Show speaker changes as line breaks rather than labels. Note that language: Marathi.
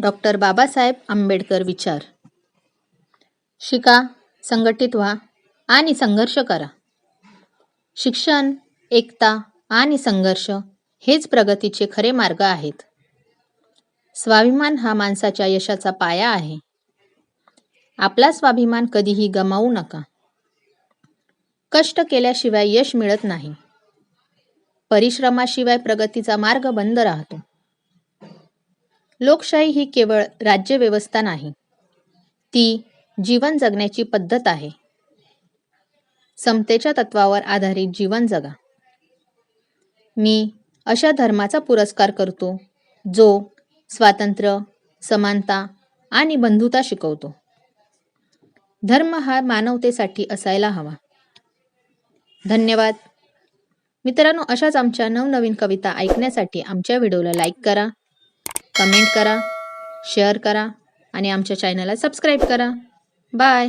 डॉक्टर बाबासाहेब आंबेडकर विचार. शिका संघटित व्हा आणि संघर्ष करा. शिक्षण एकता आणि संघर्ष हेच प्रगतीचे खरे मार्ग आहेत. स्वाभिमान हा माणसाच्या यशाचा पाया आहे. आपला स्वाभिमान कधीही गमावू नका. कष्ट केल्याशिवाय यश मिळत नाही. परिश्रमाशिवाय प्रगतीचा मार्ग बंद राहतो. लोकशाही ही केवळ राज्यव्यवस्था नाही ती जीवन जगण्याची पद्धत आहे. समतेच्या तत्वावर आधारित जीवन जगा. मी अशा धर्माचा पुरस्कार करतो जो स्वातंत्र्य समानता आणि बंधुता शिकवतो. धर्म हा मानवतेसाठी असायला हवा. धन्यवाद. मित्रांनो अशाच आमच्या नवनवीन कविता ऐकण्यासाठी आमच्या व्हिडिओला लाईक करा. कमेंट करा शेअर करा आणि आमच्या चॅनलला सबस्क्राईब करा. बाय.